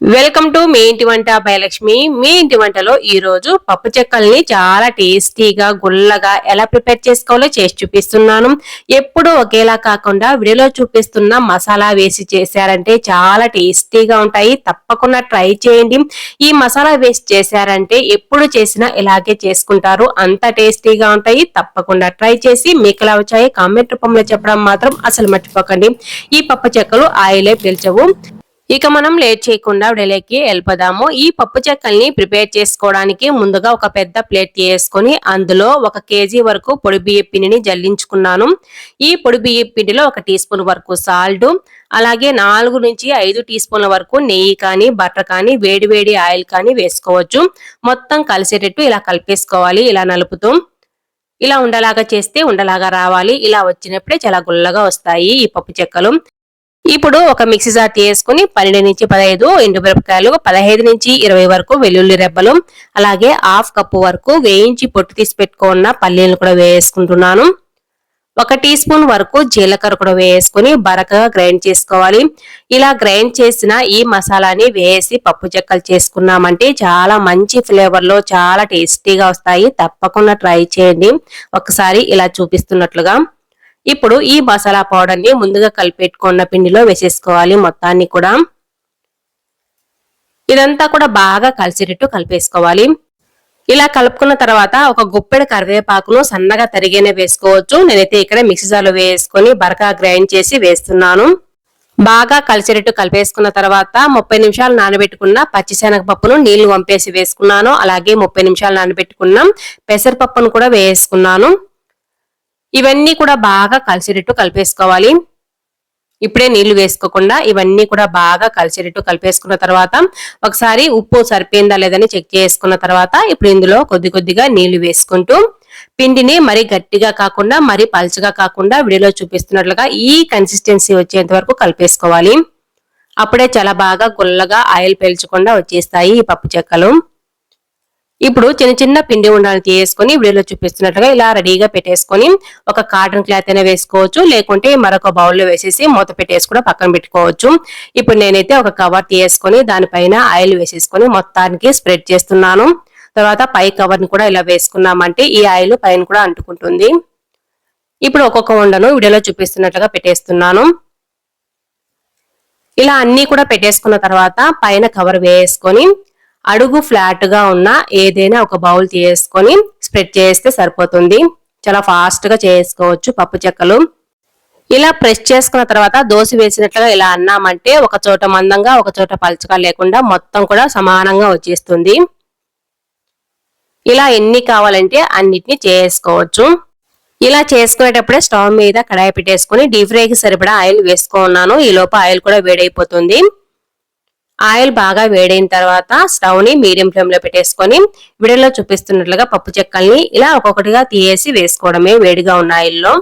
Welcome to me ఇంటి వంట భయలక్ష్మి. మీ ఇంటి వంటలో ఈరోజు పప్పు చెక్కల్ని చాలా టేస్టీగా గుల్లగా ఎలా ప్రిపేర్ చేసుకోవాలో చేసి చూపిస్తున్నాను. ఎప్పుడు ఒకేలా కాకుండా వీడియోలో చూపిస్తున్న మసాలా వేసి చేశారంటే చాలా టేస్టీగా ఉంటాయి. తప్పకుండా ట్రై చేయండి. ఈ మసాలా వేసి చేశారంటే ఎప్పుడు చేసినా ఇలాగే చేసుకుంటారు. అంత టేస్టీగా ఉంటాయి. తప్పకుండా ట్రై చేసి మీకు ఎలా వచ్చాయి కామెంట్ రూపంలో చెప్పడం మాత్రం అసలు మర్చిపోకండి. ఈ పప్పు చెక్కలు ఆయిలే పిలిచవు. ఇక మనం లేట్ చేయకుండా విడలేకి వెళ్ళిపోదాము. ఈ పప్పు చెక్కల్ని ప్రిపేర్ చేసుకోవడానికి ముందుగా ఒక పెద్ద ప్లేట్ తీసుకొని అందులో ఒక కేజీ వరకు పొడి బియ్య పిండిని జల్లించుకున్నాను. ఈ పొడి బియ్య పిండిలో ఒక టీ స్పూన్ వరకు సాల్ట్ అలాగే నాలుగు నుంచి ఐదు టీ స్పూన్ల వరకు నెయ్యి కానీ బటర్ కానీ వేడి వేడి ఆయిల్ కానీ వేసుకోవచ్చు. మొత్తం కలిసేటట్టు ఇలా కలిపేసుకోవాలి ఇలా నలుపుతూ. ఇలా ఉండలాగా చేస్తే ఉండలాగా రావాలి. ఇలా వచ్చినప్పుడే చాలా గుల్లగా వస్తాయి ఈ పప్పు చెక్కలు. ఇప్పుడు ఒక మిక్సీ జార్ తీసుకుని పన్నెండు నుంచి పదహైదు ఎండుమిరపకాయలు పదహైదు నుంచి ఇరవై వరకు వెల్లుల్లి రెబ్బలు అలాగే హాఫ్ కప్పు వరకు వేయించి పొట్టు తీసి పెట్టుకున్న పల్లీలు కూడా వేసుకుంటున్నాను. ఒక టీ స్పూన్ వరకు జీలకర్ర కూడా వేసుకుని బరకగా గ్రైండ్ చేసుకోవాలి. ఇలా గ్రైండ్ చేసిన ఈ మసాలాని వేసి పప్పు చెక్కలు చేసుకున్నామంటే చాలా మంచి ఫ్లేవర్లో చాలా టేస్టీగా వస్తాయి. తప్పకుండా ట్రై చేయండి. ఒకసారి ఇలా చూపిస్తున్నట్లుగా. ఇప్పుడు ఈ మసాలా పౌడర్ని ముందుగా కలిపెట్టుకున్న పిండిలో వేసేసుకోవాలి మొత్తాన్ని కూడా. ఇదంతా కూడా బాగా కలిసేటట్టు కలిపేసుకోవాలి. ఇలా కలుపుకున్న తర్వాత ఒక గుప్పెడు కరివేపాకును సన్నగా తరిగేనే వేసుకోవచ్చు. నేనైతే ఇక్కడ మిక్సీ జార్లో వేసుకొని బరకా గ్రైండ్ చేసి వేస్తున్నాను. బాగా కలిసేటట్టు కలిపేసుకున్న తర్వాత ముప్పై నిమిషాలు నానబెట్టుకున్న పచ్చిశనగపప్పును నీళ్ళు వంపేసి వేసుకున్నాను. అలాగే ముప్పై నిమిషాలు నానబెట్టుకున్న పెసరపప్పును కూడా వేసుకున్నాను. ఇవన్నీ కూడా బాగా కలిసేటట్టు కలిపేసుకోవాలి. ఇప్పుడే నీళ్ళు వేసుకోకుండా ఇవన్నీ కూడా బాగా కలిసేటట్టు కలిపేసుకున్న తర్వాత ఒకసారి ఉప్పు సరిపోయిందా లేదని చెక్ చేసుకున్న తర్వాత ఇప్పుడు ఇందులో కొద్ది కొద్దిగా నీళ్ళు వేసుకుంటూ పిండిని మరి గట్టిగా కాకుండా మరి పలుచగా కాకుండా వీడియోలో చూపిస్తున్నట్లుగా ఈ కన్సిస్టెన్సీ వచ్చేంత వరకు కలిపేసుకోవాలి. అప్పుడే చాలా బాగా గుల్లగా ఆయిల్ పీల్చకుండా వచ్చేస్తాయి ఈ పప్పు చెక్కలు. ఇప్పుడు చిన్న చిన్న పిండి ఉండాలని తీసుకొని వీడియోలో చూపిస్తున్నట్టుగా ఇలా రెడీగా పెట్టేసుకొని ఒక కాటన్ క్లాత్ అయినా వేసుకోవచ్చు లేకుంటే మరొక బౌల్లో వేసేసి మూత పెట్టేసి కూడా పక్కన పెట్టుకోవచ్చు. ఇప్పుడు నేనైతే ఒక కవర్ తీసుకొని దానిపైన ఆయిల్ వేసేసుకొని మొత్తానికి స్ప్రెడ్ చేస్తున్నాను. తర్వాత పై కవర్ని కూడా ఇలా వేసుకున్నామంటే ఈ ఆయిల్ పైన కూడా అంటుకుంటుంది. ఇప్పుడు ఒక్కొక్క ఉండను వీడియోలో చూపిస్తున్నట్లుగా పెట్టేస్తున్నాను. ఇలా అన్ని కూడా పెట్టేసుకున్న తర్వాత పైన కవర్ వేసుకొని అడుగు ఫ్లాట్గా ఉన్న ఏదైనా ఒక బౌల్ తీసుకొని స్ప్రెడ్ చేస్తే సరిపోతుంది. చాలా ఫాస్ట్గా చేసుకోవచ్చు పప్పు చెక్కలు. ఇలా ప్రెస్ చేసుకున్న తర్వాత దోశ వేసినట్లుగా ఇలా అన్నామంటే ఒక చోట మందంగా ఒక చోట పలుచగా లేకుండా మొత్తం కూడా సమానంగా వచ్చేస్తుంది. ఇలా ఎన్ని కావాలంటే అన్నిటిని చేసుకోవచ్చు. ఇలా చేసుకునేటప్పుడే స్టవ్ మీద కడాయి పెట్టేసుకుని డీప్ ఫ్రైకి సరిపడా ఆయిల్ వేసుకున్నాను. ఈ లోపు ఆయిల్ కూడా వేడైపోతుంది. ఆయిల్ బాగా వేడైన తర్వాత స్టవ్ని మీడియం ఫ్లేమ్లో పెట్టేసుకొని వీడియోలో చూపిస్తున్నట్లుగా పప్పు చెక్కల్ని ఇలా ఒక్కొక్కటిగా తీయేసి వేసుకోవడమే వేడిగా ఉన్న ఆయిల్లో.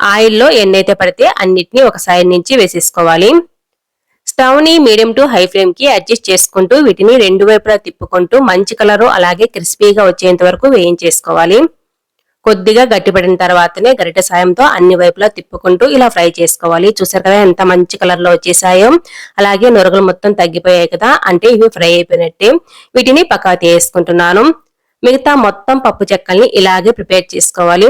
ఆయిల్లో ఎన్నైతే పడితే అన్నిటినీ ఒక సైడ్ నుంచి వేసేసుకోవాలి. స్టవ్ని మీడియం టు హై ఫ్లేమ్కి అడ్జస్ట్ చేసుకుంటూ వీటిని రెండు వైపులా తిప్పుకుంటూ మంచి కలరు అలాగే క్రిస్పీగా వచ్చేంత వరకు వేయించేసుకోవాలి. కొద్దిగా గట్టిపడిన తర్వాతనే గరిట సాయంతో అన్ని వైపులా తిప్పుకుంటూ ఇలా ఫ్రై చేసుకోవాలి. చూసారు కదా ఎంత మంచి కలర్లో వచ్చేసాయో. అలాగే నొరగలు మొత్తం తగ్గిపోయాయి కదా. అంటే ఇవి ఫ్రై అయిపోయినట్టే. వీటిని పక్కా తీసుకుంటున్నాను మిగతా మొత్తం పప్పు చెక్కల్ని ఇలాగే ప్రిపేర్ చేసుకోవాలి.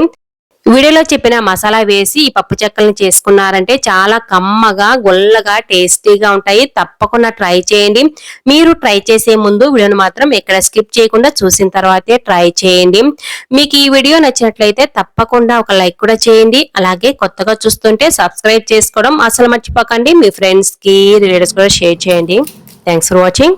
వీడియోలో చెప్పిన మసాలా వేసి ఈ పప్పు చెక్కలను చేసుకున్నారంటే చాలా కమ్మగా గొల్లగా టేస్టీగా ఉంటాయి. తప్పకుండా ట్రై చేయండి. మీరు ట్రై చేసే ముందు వీడియోను మాత్రం ఎక్కడ స్కిప్ చేయకుండా చూసిన తర్వాతే ట్రై చేయండి. మీకు ఈ వీడియో నచ్చినట్లయితే తప్పకుండా ఒక లైక్ కూడా చేయండి. అలాగే కొత్తగా చూస్తుంటే సబ్స్క్రైబ్ చేసుకోవడం అసలు మర్చిపోకండి. మీ ఫ్రెండ్స్కి రిలేటివ్స్ కూడా షేర్ చేయండి. Thanks for watching.